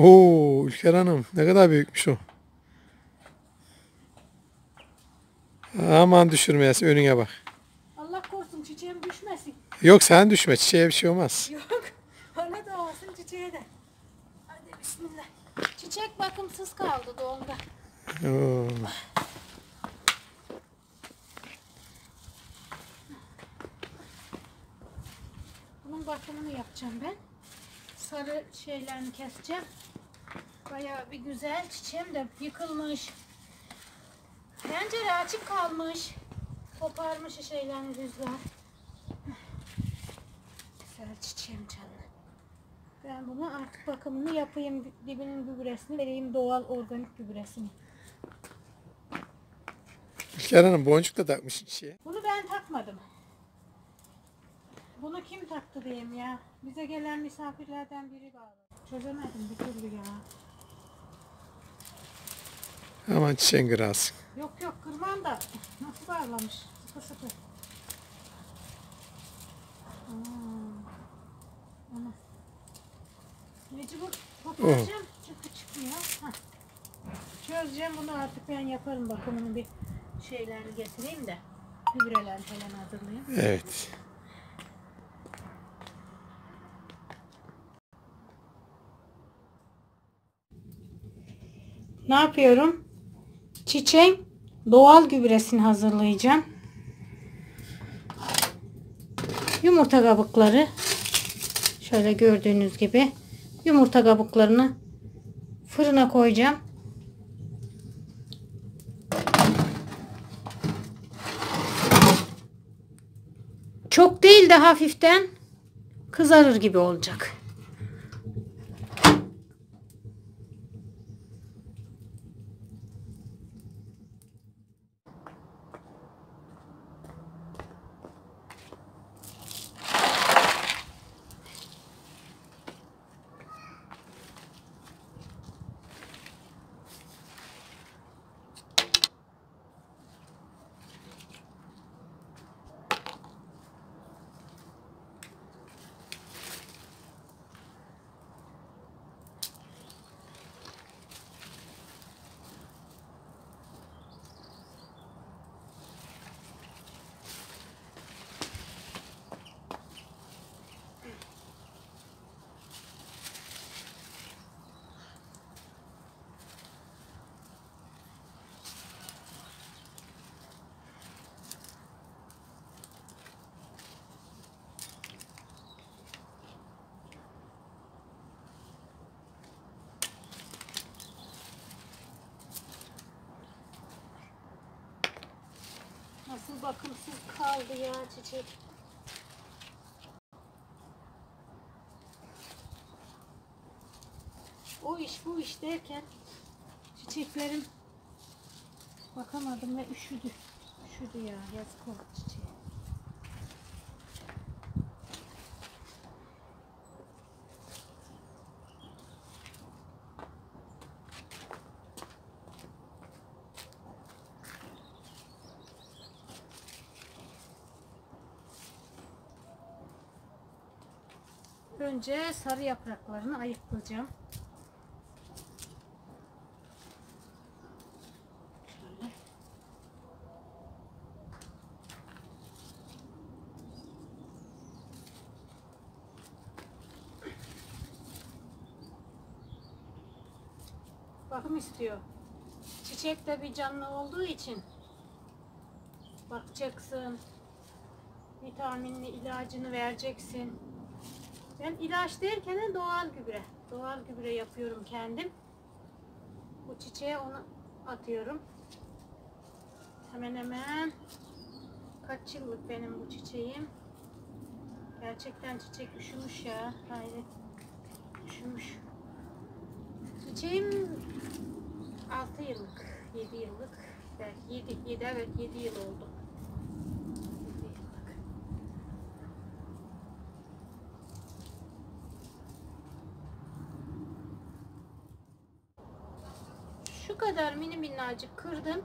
Oo Ülker Hanım ne kadar büyükmüş o. Aman düşürmeyesin önüne bak. Allah korusun çiçeğim düşmesin. Yok sen düşme çiçeğe bir şey olmaz. Yok. Bana da olsun çiçeğe de. Hadi bismillah. Çiçek bakımsız kaldı doğumda. Oo. Bunun bakımını yapacağım ben. Sarı şeylerini keseceğim. Bayağı bir güzel. Çiçeğim de yıkılmış. Pencere açık kalmış. Koparmış şeylerini rüzgar. Güzel çiçeğim canım. Ben bunu artık bakımını yapayım. Dibinin gübresini vereyim. Doğal organik gübresini. Ülker Hanım boncuk da takmış çiçeğe. Bunu ben takmadım. Bunu kim taktı diyeyim ya. Bize gelen misafirlerden biri bağlı. Çözemedim bir türlü ya. Aman çiçeğin kırasın. Yok yok kırmam da nasıl bağlamış sıkı sıkı. Ama mecbur koparacağım çünkü çıkmıyor. Hah. Çözeceğim bunu artık ben yaparım bakımını bir şeyleri getireyim de gübreler falan hazırlayayım. Evet. Ne yapıyorum? Çiçeğin doğal gübresini hazırlayacağım. Yumurta kabukları şöyle gördüğünüz gibi yumurta kabuklarını fırına koyacağım. Çok değil de hafiften kızarır gibi olacak. Nasıl bakımsız kaldı ya çiçek. O iş bu iş derken çiçeklerim bakamadım ve üşüdü. Üşüdü ya yazık oldu çiçeğe. Sarı yapraklarını ayıklayacağım. Bakım istiyor. Çiçek de bir canlı olduğu için bakacaksın. Vitaminli ilacını vereceksin. Ben ilaç derken de doğal gübre. Doğal gübre yapıyorum kendim. Bu çiçeğe onu atıyorum. Hemen hemen kaç yıllık benim bu çiçeğim. Gerçekten çiçek üşümüş ya. Hayret. Üşümüş. Çiçeğim 6 yıllık, 7 yıllık. Belki 7, 7 evet 7 yıl oldu. 7 yıllık. Şu kadar mini minnacık kırdım.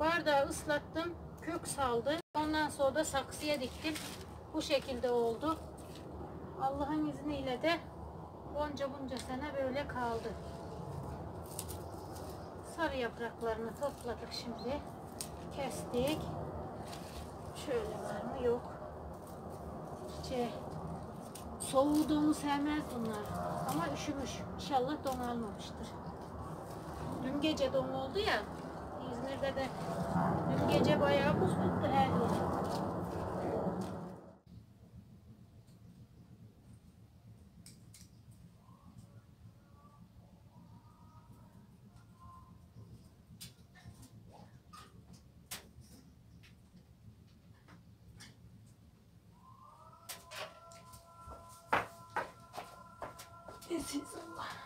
Bardağı ıslattım. Kök saldı. Ondan sonra da saksıya diktim. Bu şekilde oldu. Allah'ın izniyle de Onca bunca sene böyle kaldı. Sarı yapraklarını topladık şimdi. Kestik. Şöyle var mı? Yok. Şey, soğuduğunu sevmez bunlar. Ama üşümüş. İnşallah don almamıştır. Dün gece don oldu ya. İzmir'de de dün gece bayağı buz tuttu her yer. Aziz Allah.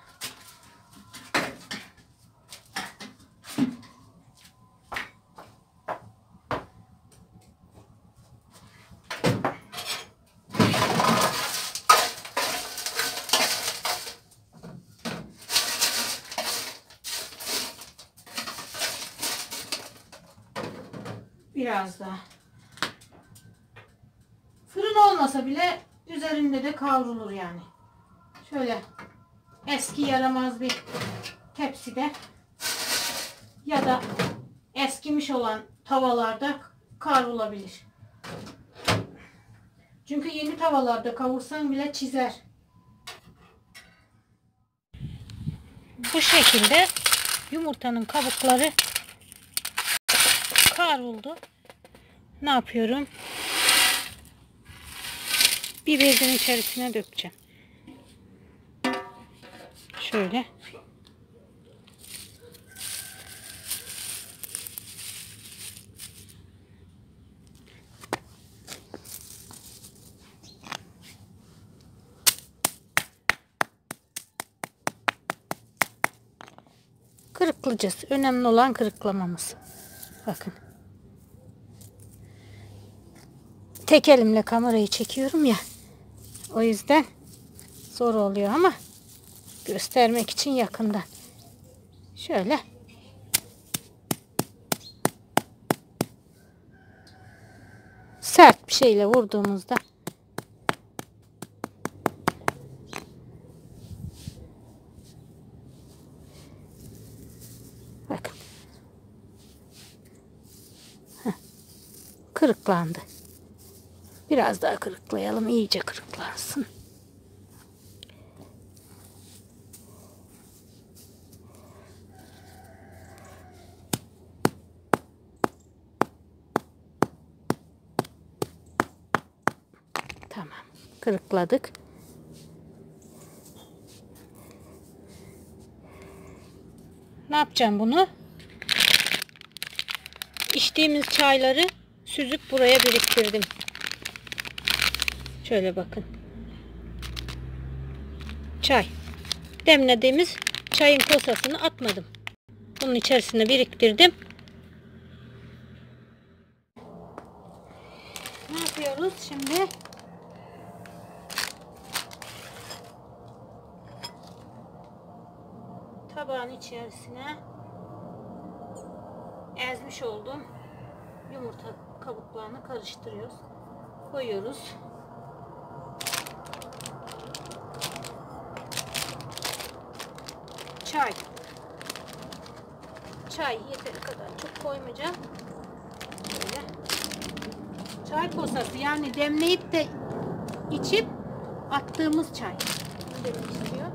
Biraz daha. Fırın olmasa bile üzerinde de kavrulur yani. Şöyle eski yaramaz bir tepside ya da eskimiş olan tavalarda kavrulabilir. Çünkü yeni tavalarda kavursan bile çizer. Bu şekilde yumurtanın kabukları kavruldu. Ne yapıyorum? Bir bezin içerisine dökeceğim. Şöyle. Kırıklayacağız. Önemli olan kırıklamamız. Bakın. Tek elimle kamerayı çekiyorum ya. O yüzden zor oluyor ama göstermek için yakından. Şöyle. Sert bir şeyle vurduğumuzda bakın Heh. kırıklandı. Biraz daha kırıklayalım. iyice kırıklansın. Tamam. Kırıkladık. Ne yapacağım bunu? İçtiğimiz çayları süzüp buraya biriktirdim. Şöyle bakın. Çay. Demlediğimiz çayın posasını atmadım. Bunun içerisine biriktirdim. Ne yapıyoruz şimdi? Tabağın içerisine ezmiş olduğum yumurta kabuklarını karıştırıyoruz. Koyuyoruz. Çay. Çay yeteri kadar çok koymayacağım. Böyle. Çay posası yani demleyip de içip attığımız çay. Demek istiyor?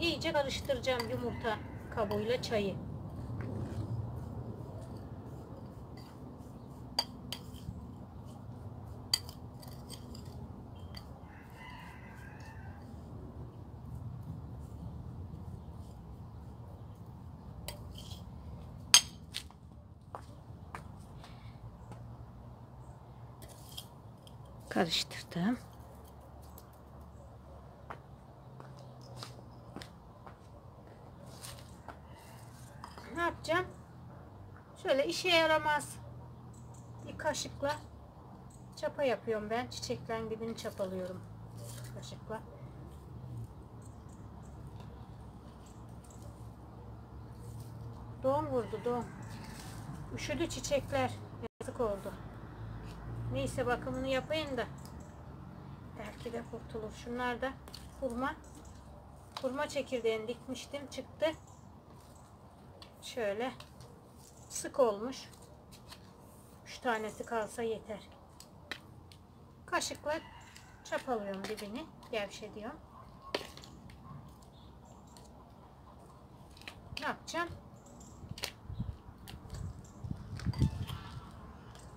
İyice karıştıracağım yumurta kabuğuyla çayı. Karıştırdım. Ne yapacağım? Şöyle işe yaramaz bir kaşıkla çapa yapıyorum ben. Çiçeklerin dibini çapalıyorum kaşıkla. Don vurdu don. Üşüdü çiçekler. Yazık oldu. Neyse bakımını yapayım da. Belki de kurtulur. Şunlar da hurma. Hurma çekirdeğini dikmiştim. Çıktı. Şöyle. Sık olmuş. Üç tanesi kalsa yeter. Kaşıkla çapalıyorum dibini. Gevşediyorum. Ne yapacağım?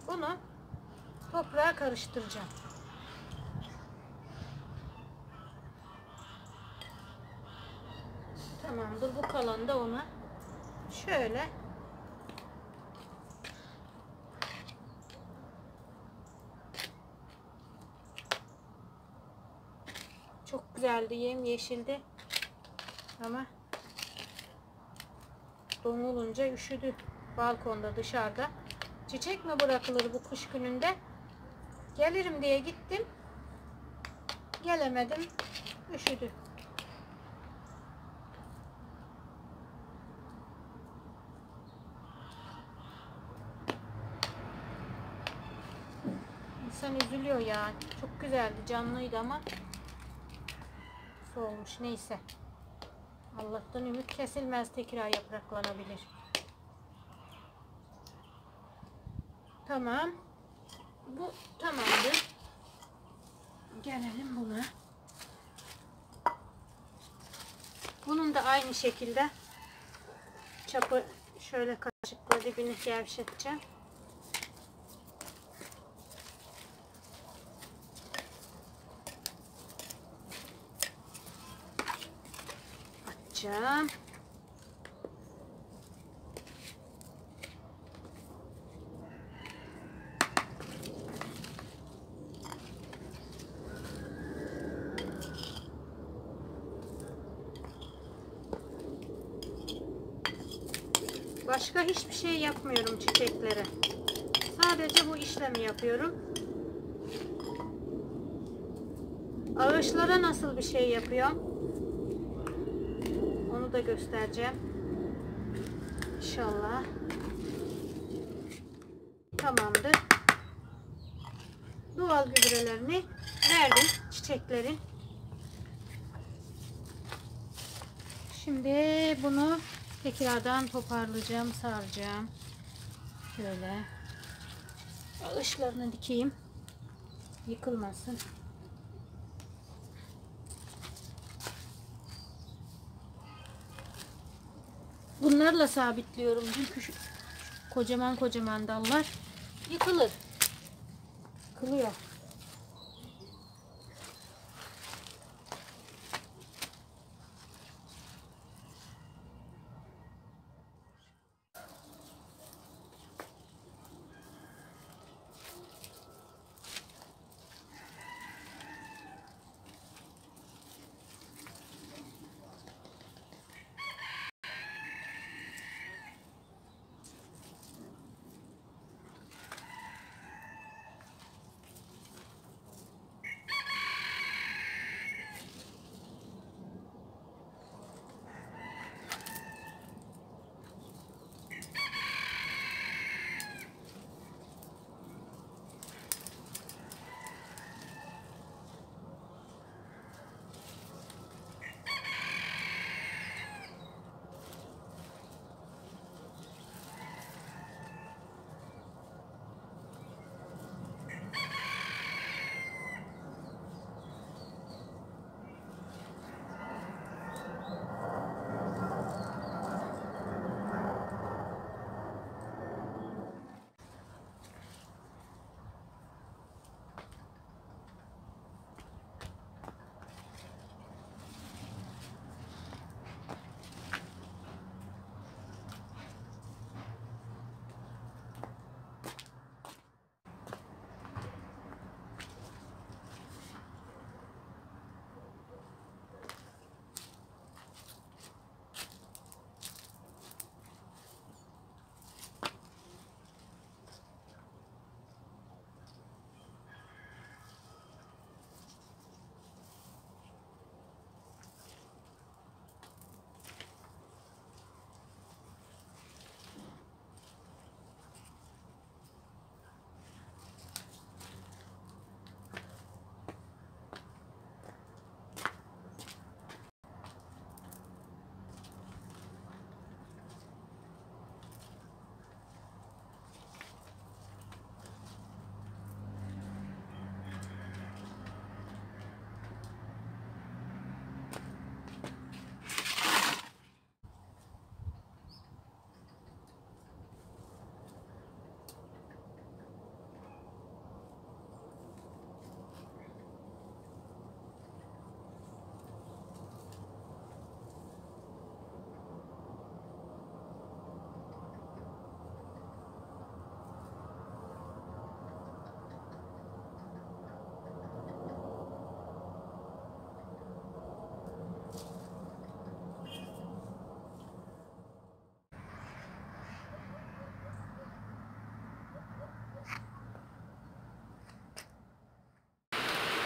Bunu toprağa karıştıracağım. Tamamdır. Bu kalan da ona şöyle çok güzeldi. Yem yeşildi. Ama don olunca üşüdü. Balkonda dışarıda. Çiçek mi bırakılır bu kış gününde? Gelirim diye gittim. Gelemedim. Üşüdü. İnsan üzülüyor ya. Çok güzeldi, canlıydı ama soğumuş. Neyse. Allah'tan ümit kesilmez tekrar yapraklanabilir. Tamam. Bu tamamdır. Gelelim buna. Bunun da aynı şekilde çapı şöyle kaşıkla dibini gevşeteceğim. Açacağım. Başka hiçbir şey yapmıyorum çiçeklere. Sadece bu işlemi yapıyorum. Ağaçlara nasıl bir şey yapıyorum? Onu da göstereceğim. İnşallah. Tamamdır. Doğal gübrelerini verdim çiçeklerin. Şimdi bunu tekrardan toparlayacağım, saracağım. Şöyle. Ağaçlarını dikeyim. Yıkılmasın. Bunlarla sabitliyorum çünkü şu kocaman kocaman dallar yıkılır. Yıkılıyor.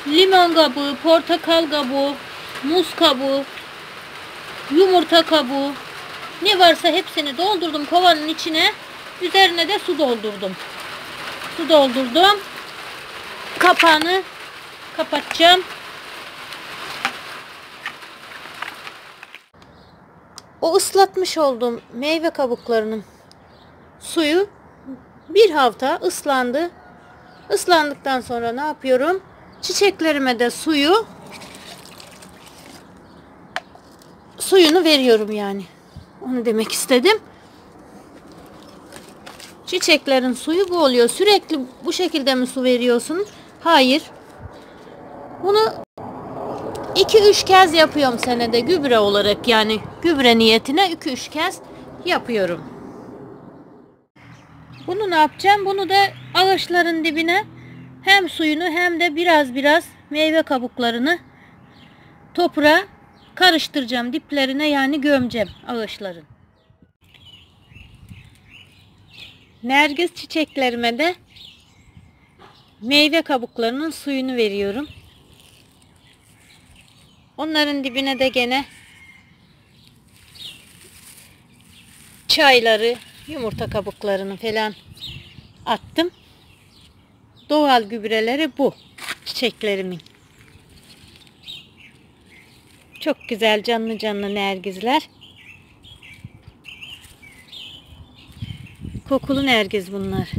Limon kabuğu, portakal kabuğu, muz kabuğu, yumurta kabuğu ne varsa hepsini doldurdum kovanın içine. Üzerine de su doldurdum. Su doldurdum. Kapağını kapatacağım. O ıslatmış olduğum meyve kabuklarının suyu bir hafta ıslandı. Islandıktan sonra ne yapıyorum? Çiçeklerime de suyu suyunu veriyorum yani. Onu demek istedim. Çiçeklerin suyu bu oluyor. Sürekli bu şekilde mi su veriyorsun? Hayır. Bunu 2-3 kez yapıyorum senede gübre olarak yani gübre niyetine 2-3 kez yapıyorum. Bunu ne yapacağım? Bunu da ağaçların dibine hem suyunu hem de biraz biraz meyve kabuklarını toprağa karıştıracağım. Diplerine yani gömeceğim ağaçların. Nergis çiçeklerime de meyve kabuklarının suyunu veriyorum. Onların dibine de gene çayları, yumurta kabuklarını falan attım. Doğal gübreleri bu çiçeklerimin. Çok güzel canlı canlı nergizler. Kokulu nergiz bunlar.